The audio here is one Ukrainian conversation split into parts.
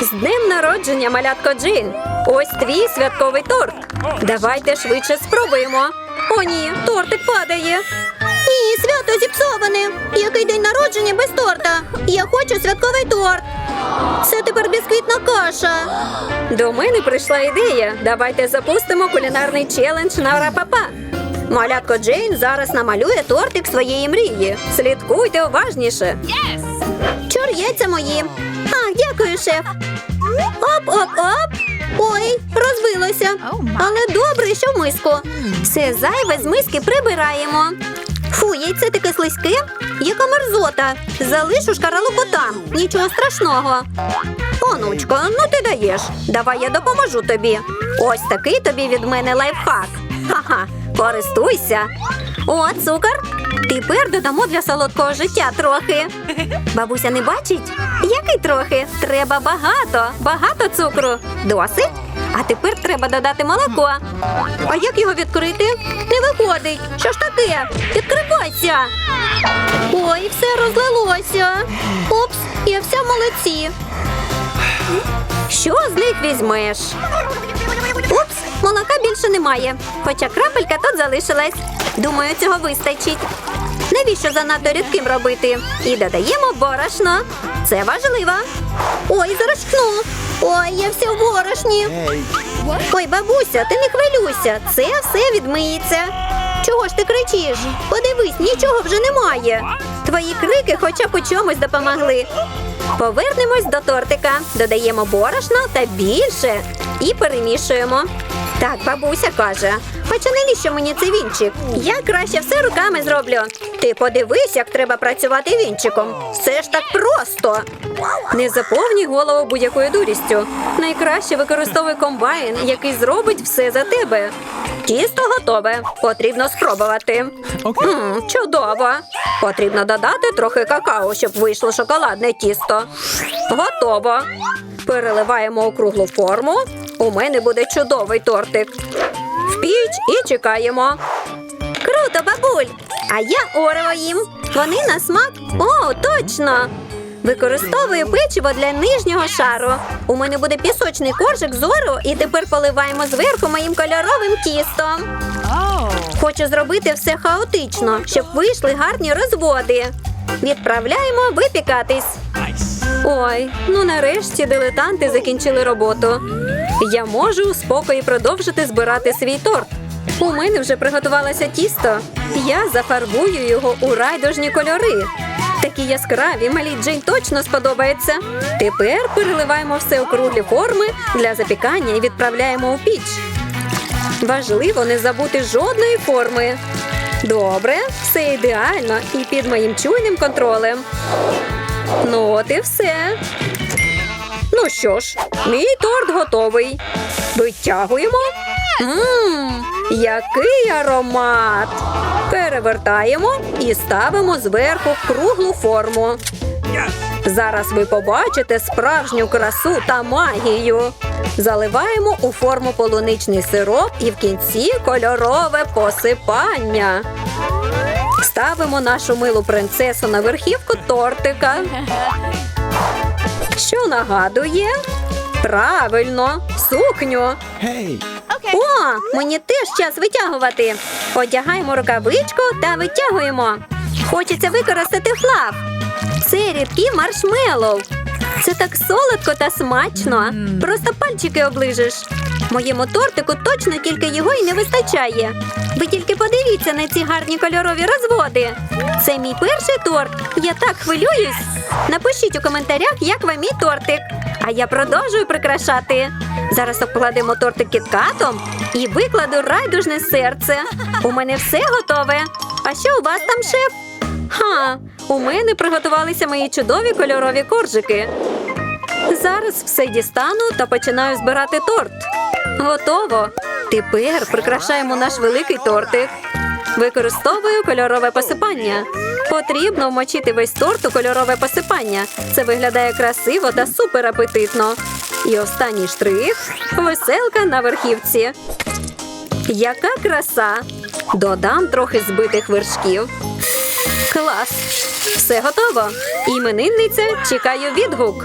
З днем народження, малятко Джин! Ось твій святковий торт. Давайте швидше спробуємо. О, ні, тортик падає. Ні, свято зіпсоване. Який день народження без торта? Я хочу святковий торт. Це тепер бісквітна каша. До мене прийшла ідея. Давайте запустимо кулінарний челендж на рапапа. Малятко Джейн зараз намалює тортик своєї мрії. Слідкуйте уважніше. Чур яйця мої. Дякую, шеф. Оп, оп, оп. Ой, розбилося. Але добре, що в миску. Все зайве з миски прибираємо. Фу, яйце таке слизьке, яка мерзота. Залишу шкаралупу там. Нічого страшного. Онучко, ну ти даєш. Давай я допоможу тобі. Ось такий тобі від мене лайфхак. Ха-ха, користуйся. О, цукор. Тепер додамо для солодкого життя трохи. Бабуся не бачить? Який трохи? Треба багато, багато цукру. Досить? А тепер треба додати молоко. А як його відкрити? Не виходить. Що ж таке? Відкривайся. Ой, все розлилося. Упс, я вся в молодці. Що з них візьмеш? Упс, молока більше немає. Хоча крапелька тут залишилась. Думаю, цього вистачить. Навіщо занадто рідким робити? І додаємо борошно. Це важливо. Ой, зарочкну. Ой, я вся в борошні. Ой, бабуся, ти не хвилюйся. Це все відмиється. Чого ж ти кричиш? Подивись, нічого вже немає. Твої крики хоча б у чомусь допомогли. Повернемось до тортика, додаємо борошно та більше і перемішуємо. Так, бабуся каже, хоча навіщо мені цей вінчик? Я краще все руками зроблю. Ти подивись, як треба працювати вінчиком. Все ж так просто. Не заповнюй голову будь-якою дурістю. Найкраще використовуй комбайн, який зробить все за тебе. Тісто готове. Потрібно спробувати. М, чудово. Потрібно додати трохи какао, щоб вийшло шоколадне тісто. Готово. Переливаємо у круглу форму. У мене буде чудовий тортик. В піч і чекаємо. Круто, бабуль! А я орео їм. Вони на смак. О, точно! Використовую печиво для нижнього шару. У мене буде пісочний коржик з орео і тепер поливаємо зверху моїм кольоровим тістом. Хочу зробити все хаотично, щоб вийшли гарні розводи. Відправляємо випікатись. Ой, ну нарешті дилетанти закінчили роботу. Я можу у спокої продовжити збирати свій торт. У мене вже приготувалося тісто. Я зафарбую його у райдужні кольори. Такі яскраві, малій Джейн точно сподобається. Тепер переливаємо все у круглі форми для запікання і відправляємо у піч. Важливо не забути жодної форми. Добре, все ідеально і під моїм чуйним контролем. Ну, от і все. Ну що ж, мій торт готовий. Витягуємо. Мм, який аромат! Перевертаємо і ставимо зверху круглу форму. Зараз ви побачите справжню красу та магію. Заливаємо у форму полуничний сироп і в кінці кольорове посипання. Ставимо нашу милу принцесу на верхівку тортика. Що нагадує? Правильно, сукню. О, мені теж час витягувати. Одягаємо рукавичку та витягуємо. Хочеться використати флаг. Це рідкі маршмеллоу. Це так солодко та смачно. Просто пальчики оближеш. Моєму тортику точно тільки його і не вистачає. Ви тільки подивіться на ці гарні кольорові розводи. Це мій перший торт. Я так хвилююсь. Напишіть у коментарях, як вам мій тортик. А я продовжую прикрашати. Зараз обкладемо тортик кіткатом і викладу райдужне серце. У мене все готове. А що у вас там, шеф? Ха, у мене приготувалися мої чудові кольорові коржики. Зараз все дістану та починаю збирати торт. Готово. Тепер прикрашаємо наш великий тортик. Використовую кольорове посипання. Потрібно вмочити весь торт у кольорове посипання. Це виглядає красиво та супер апетитно. І останній штрих веселка на верхівці. Яка краса! Додам трохи збитих вершків. Клас! Все готово. Іменинниця чекає відгук.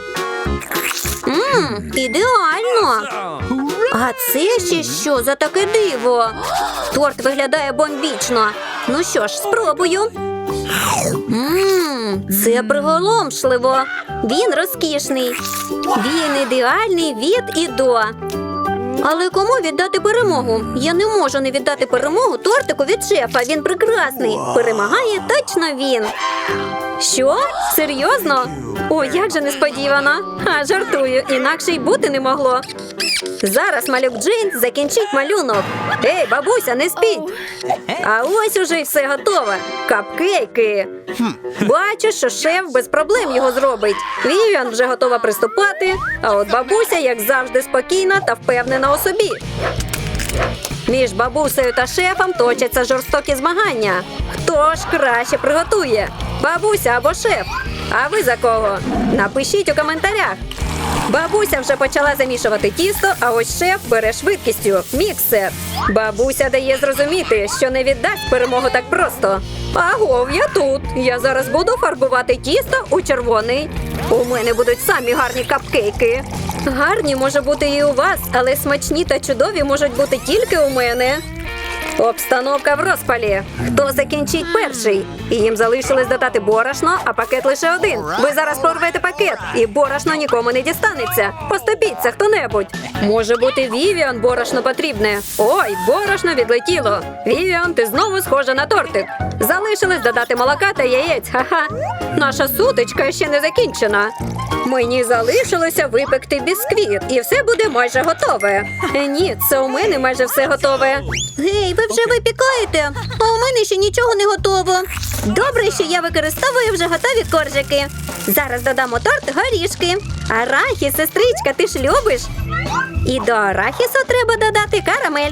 Мм, ідеально. А це ще що за таке диво? Торт виглядає бомбічно. Ну що ж, спробую. Ммм, це приголомшливо. Він розкішний. Він ідеальний від і до. Але кому віддати перемогу? Я не можу не віддати перемогу тортику від шефа. Він прекрасний. Перемагає точно він. Що? Серйозно? О, як же несподівано. А жартую, інакше й бути не могло. Зараз малюк Джейн закінчить малюнок. Ей, бабуся, не спіть. А ось уже й все готове. Капкейки. Бачу, що шеф без проблем його зробить. Вівіан вже готова приступати, а от бабуся, як завжди, спокійна та впевнена у собі. Між бабусею та шефом точаться жорстокі змагання. Хто ж краще приготує? Бабуся або шеф? А ви за кого? Напишіть у коментарях. Бабуся вже почала замішувати тісто, а ось шеф бере швидкістю міксер. Бабуся дає зрозуміти, що не віддасть перемогу так просто. Агов, я тут. Я зараз буду фарбувати тісто у червоний. У мене будуть самі гарні капкейки. Гарні може бути і у вас, але смачні та чудові можуть бути тільки у мене. Обстановка в розпалі. Хто закінчить перший? Їм залишилось додати борошно, а пакет лише один. Ви зараз порвете пакет, і борошно нікому не дістанеться. Поступіться хто-небудь. Може бути, Вівіан борошно потрібне. Ой, борошно відлетіло. Вівіан, ти знову схожа на тортик. Залишилось додати молока та яєць. Ха-ха. Наша сутичка ще не закінчена. Мені залишилося випекти бісквіт, і все буде майже готове. Ні, це у мене майже все готове. Гей, ви вже випікаєте, а у мене ще нічого не готово. Добре, що я використовую вже готові коржики. Зараз додамо торт горішки. Арахіс, сестричка, ти ж любиш? І до арахісу треба додати карамель.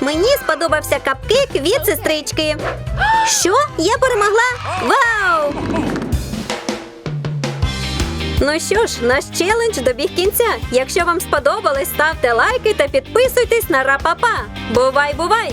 Мені сподобався капкейк від сестрички. Що? Я перемогла? Вау! Ну що ж, наш челендж добіг кінця. Якщо вам сподобалось, ставте лайки та підписуйтесь на Рапапа. Бувай, бувай!